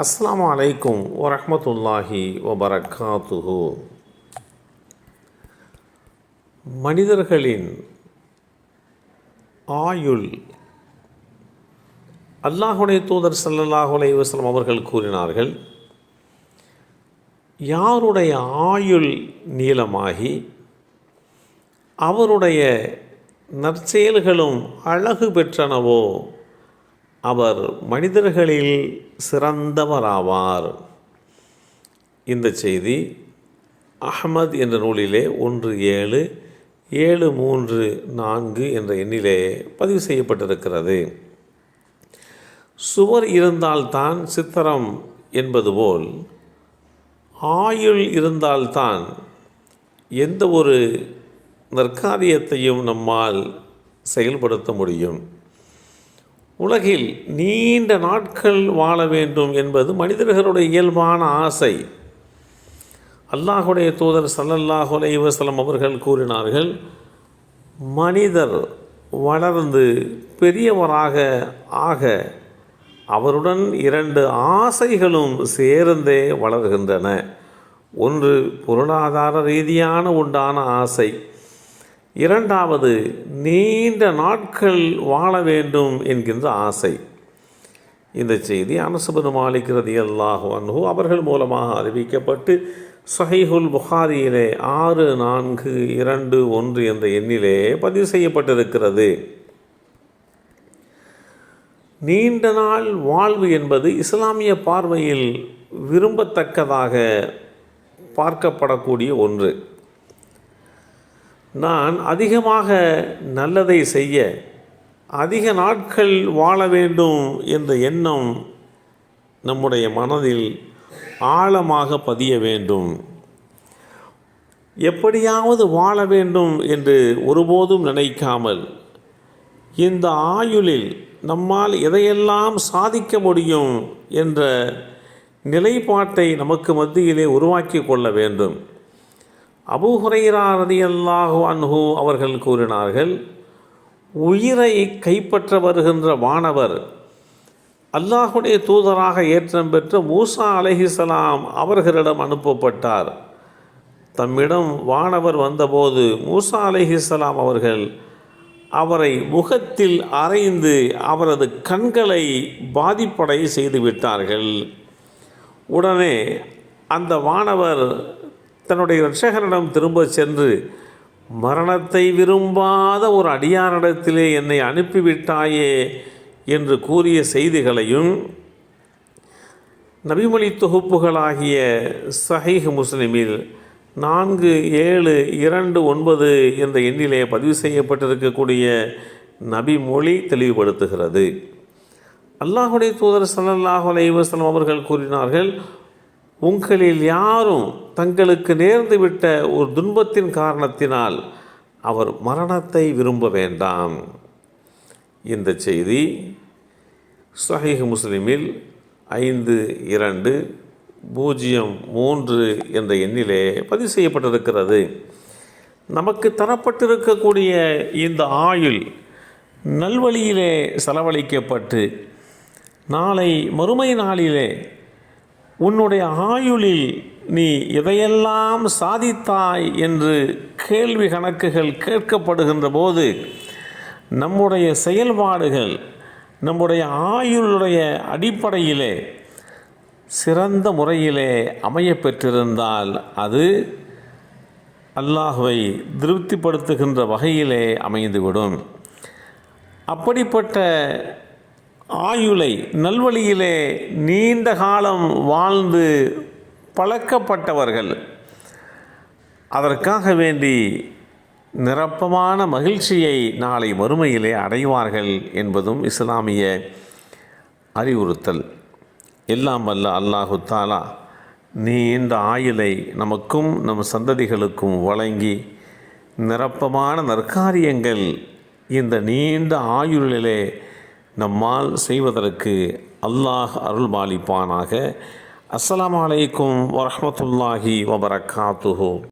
அஸ்லாம் அலைக்கும் வரமத்துல்லாஹி வபரகாத்துஹு. மனிதர்களின் ஆயுள் அல்லாஹுடைய தூதர் ஸல்லல்லாஹு அலைஹி அவர்கள் கூறினார்கள் யாருடைய ஆயுள் நீளமாகி அவருடைய நற்செயல்களும் அழகு பெற்றனவோ அவர் மனிதர்களில் சிறந்தவராவார். இந்த செய்தி அஹ்மத் என்ற நூலிலே ஒன்று ஏழு ஏழு மூன்று நான்கு என்ற எண்ணிலே பதிவு செய்யப்பட்டிருக்கிறது. சுவர் இருந்தால்தான் சித்திரம் என்பது போல் ஆயுள் இருந்தால்தான் எந்த ஒரு நற்காரியத்தையும் நம்மால் செயல்படுத்த முடியும். உலகில் நீண்ட நாட்கள் வாழ வேண்டும் என்பது மனிதர்களுடைய இயல்பான ஆசை. அல்லாஹுடைய தூதர் சல்லல்லாஹு அலைவசலம் அவர்கள் கூறினார்கள் மனிதர் வளர்ந்து பெரியவராக ஆக அவருடன் இரண்டு ஆசைகளும் சேர்ந்தே வளர்கின்றன. ஒன்று பொருளாதார ரீதியான உண்டான ஆசை இரண்டாவது நீண்ட நாட்கள் வாழ வேண்டும் என்கின்ற ஆசை. இந்த செய்தி அனசுபது மாலிக் ரதி அல்லாஹு அன்ஹு அவர்கள் மூலமாக அறிவிக்கப்பட்டு சஹைஹுல் புகாரியிலே ஆறு நான்கு இரண்டு ஒன்று என்ற எண்ணிலே பதிவு செய்யப்பட்டிருக்கிறது. நீண்ட நாள் வாழ்வு என்பது இஸ்லாமிய பார்வையில் விரும்பத்தக்கதாக பார்க்கப்படக்கூடிய ஒன்று. நான் அதிகமாக நல்லதை செய்ய அதிக நாட்கள் வாழ வேண்டும் என்ற எண்ணம் நம்முடைய மனதில் ஆழமாக பதிய வேண்டும். எப்படியாவது வாழ வேண்டும் என்று ஒருபோதும் நினைக்காமல் இந்த ஆயுளில் நம்மால் எதையெல்லாம் சாதிக்க முடியும் என்ற நிலைப்பாட்டை நமக்கு மத்தியிலே உருவாக்கி கொள்ள வேண்டும். அபு ஹுரைரா ரதியல்லாஹு அன்ஹு அவர்கள் கூறினார்கள் உயிரை கைப்பற்ற வருகின்ற வானவர் அல்லாஹுடைய தூதராக ஏற்றம் பெற்ற மூசா அலஹிசலாம் அவர்களிடம் அனுப்பப்பட்டார். தம்மிடம் வானவர் வந்தபோது மூசா அலஹிசலாம் அவர்கள் அவரை முகத்தில் அரைந்து அவரது கண்களை பாதிப்படை செய்து விட்டார்கள். உடனே அந்த வானவர் தன்னுடைய இரட்சகனிடம் திரும்ப சென்று மரணத்தை விரும்பாத ஒரு அடியாரிடத்திலே என்னை அனுப்பிவிட்டாயே என்று கூறிய செய்திகளையும் நபிமொழி தொகுப்புகளாகிய சஹீஹ் முஸ்லிமில் நான்கு ஏழு இரண்டு ஒன்பது என்ற எண்ணிலே பதிவு செய்யப்பட்டிருக்கக்கூடிய நபிமொழி தெளிவுபடுத்துகிறது. அல்லாஹுடைய தூதர் சல்லாஹ் அலைஹி அவர்கள் கூறினார்கள் உங்களில் யாரும் தங்களுக்கு நேர்ந்துவிட்ட ஒரு துன்பத்தின் காரணத்தினால் அவர் மரணத்தை விரும்ப வேண்டாம். இந்த செய்தி சஹீஹ் முஸ்லிமில் ஐந்து இரண்டு பூஜ்ஜியம் மூன்று என்ற எண்ணிலே பதிவு செய்யப்பட்டிருக்கிறது. நமக்கு தரப்பட்டிருக்கக்கூடிய இந்த ஆயுள் நல்வழியிலே செலவழிக்கப்பட்டு நாளை மறுமை நாளிலே உன்னுடைய ஆயுளில் நீ எதையெல்லாம் சாதித்தாய் என்று கேள்வி கணக்குகள் கேட்கப்படுகின்ற போது நம்முடைய செயல்பாடுகள் நம்முடைய ஆயுளுடைய அடிப்படையிலே சிறந்த முறையிலே அமைய பெற்றிருந்தால் அது அல்லாஹுவை திருப்திப்படுத்துகின்ற வகையிலே அமைந்துவிடும். அப்படிப்பட்ட ஆயுளை நல்வழியிலே நீண்ட காலம் வாழ்ந்து பழக்கப்பட்டவர்கள். அதற்காக வேண்டி நிரப்பமான மகிழ்ச்சியை நாளை வறுமையிலே அடைவார்கள் என்பதும் இஸ்லாமிய அறிவுறுத்தல். எல்லாம் வல்ல அல்லாஹு தாலா நீண்ட ஆயுளை நமக்கும் நம் சந்ததிகளுக்கும் வழங்கி நிரப்பமான நற்காரியங்கள் இந்த நீண்ட ஆயுளிலே நம்மால் செய்வதற்கு அல்லாஹ் அருள்பாலிப்பானாக. அஸ்லாம் அலைக்கும் வரமத்துல்லாஹி வபரகாத்துஹு.